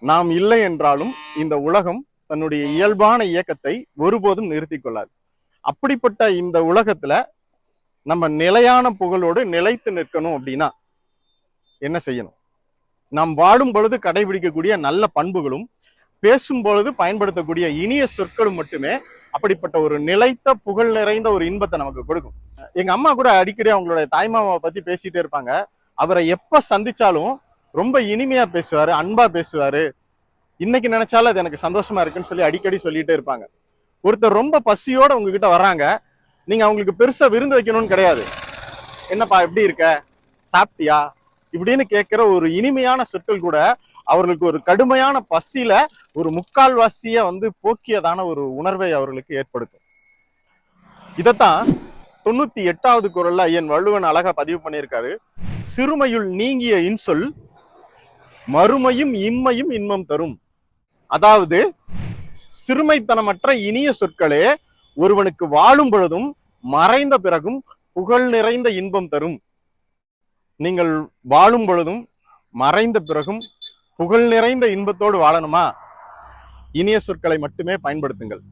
நாம் இல்லை என்றாலும் இந்த உலகம் தன்னுடைய இயல்பான இயக்கத்தை ஒருபோதும் நிறுத்திக் கொள்ளாது. அப்படிப்பட்ட இந்த உலகத்துல நம்ம நிலையான புகழோடு நிலைத்து நிற்கணும் அப்படின்னா என்ன செய்யணும்? நாம் வாழும் பொழுது கடைபிடிக்கக்கூடிய நல்ல பண்புகளும் பேசும் பொழுது பயன்படுத்தக்கூடிய இனிய சொற்களும் மட்டுமே அப்படிப்பட்ட ஒரு நிலைத்த புகழ் நிறைந்த ஒரு இன்பத்தை நமக்கு கொடுக்கும். எங்க அம்மா கூட அடிக்கடி அவங்களுடைய தாய்மாமாவை பத்தி பேசிட்டே இருப்பாங்க. அவரை எப்ப சந்திச்சாலும் ரொம்ப இனிமையா பேசுவாரு அன்பா பேசுவாரு. இன்னைக்கு நினைச்சாலும் அது எனக்கு சந்தோஷமா இருக்குன்னு சொல்லி அடிக்கடி சொல்லிட்டே இருப்பாங்க. ஒருத்தர் ரொம்ப பசியோட உங்ககிட்ட வர்றாங்க நீங்க அவங்களுக்கு பெருசா விருந்து வைக்கணும்னு கிடையாது. என்னப்பா எப்படி இருக்க? சாப்பிட்டியா? இப்படின்னு கேட்கிற ஒரு இனிமையான சொற்கள் கூட அவர்களுக்கு ஒரு கடுமையான பசியில ஒரு முக்கால்வாசிய வந்து போக்கியதான ஒரு உணர்வை அவர்களுக்கு ஏற்படுத்தும். இதைத்தான் தொண்ணூத்தி எட்டாவது குரல்ல ஐயன் வள்ளுவன் அழகா பதிவு பண்ணியிருக்காரு. சிறுமையுள் நீங்கிய இன்சொல் மறுமையும் இம்மையும் இன்பம் தரும். அதாவது சிறுமைத்தனமற்ற இனிய சொற்களே ஒருவனுக்கு வாழும் பொழுதும் மறைந்த பிறகும் புகழ் நிறைந்த இன்பம் தரும். நீங்கள் வாழும் பொழுதும் மறைந்த பிறகும் புகழ் நிறைந்த இன்பத்தோடு வாழணுமா? இனிய சொற்களை மட்டுமே பயன்படுத்துங்கள்.